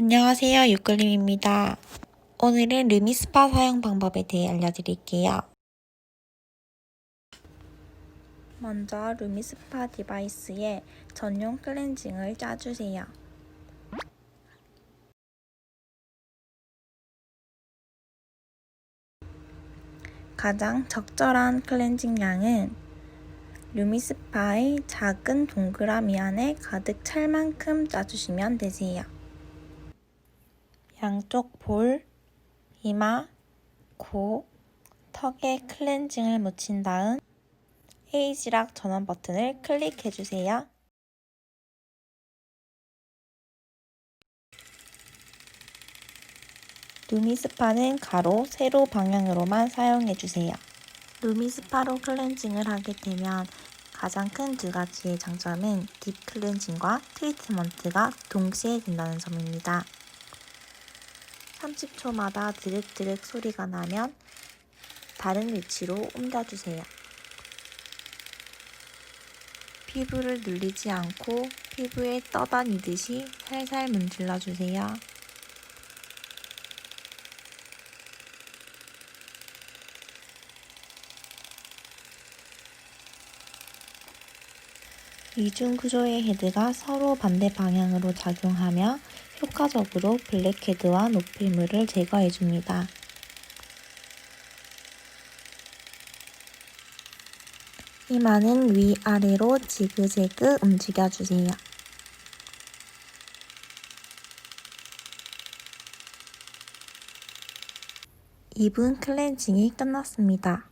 안녕하세요. 유클림입니다. 오늘은 르미스파 사용 방법에 대해 알려드릴게요. 먼저 루미스파 디바이스에 전용 클렌징을 짜주세요. 가장 적절한 클렌징 양은 루미스파의 작은 동그라미 안에 가득 찰 만큼 짜주시면 되세요. 양쪽 볼, 이마, 코, 턱에 클렌징을 묻힌 다음 헤이지락 전원 버튼을 클릭해주세요. 루미스파는 가로, 세로 방향으로만 사용해주세요. 루미스파로 클렌징을 하게 되면 가장 큰 두 가지의 장점은 딥 클렌징과 트리트먼트가 동시에 된다는 점입니다. 30초마다 드륵드륵 소리가 나면 다른 위치로 옮겨주세요. 피부를 눌리지 않고 피부에 떠다니듯이 살살 문질러 주세요. 이중 구조의 헤드가 서로 반대 방향으로 작용하며 효과적으로 블랙헤드와 노폐물을 제거해 줍니다. 이마는 위아래로 지그재그 움직여 주세요. 2분 클렌징이 끝났습니다.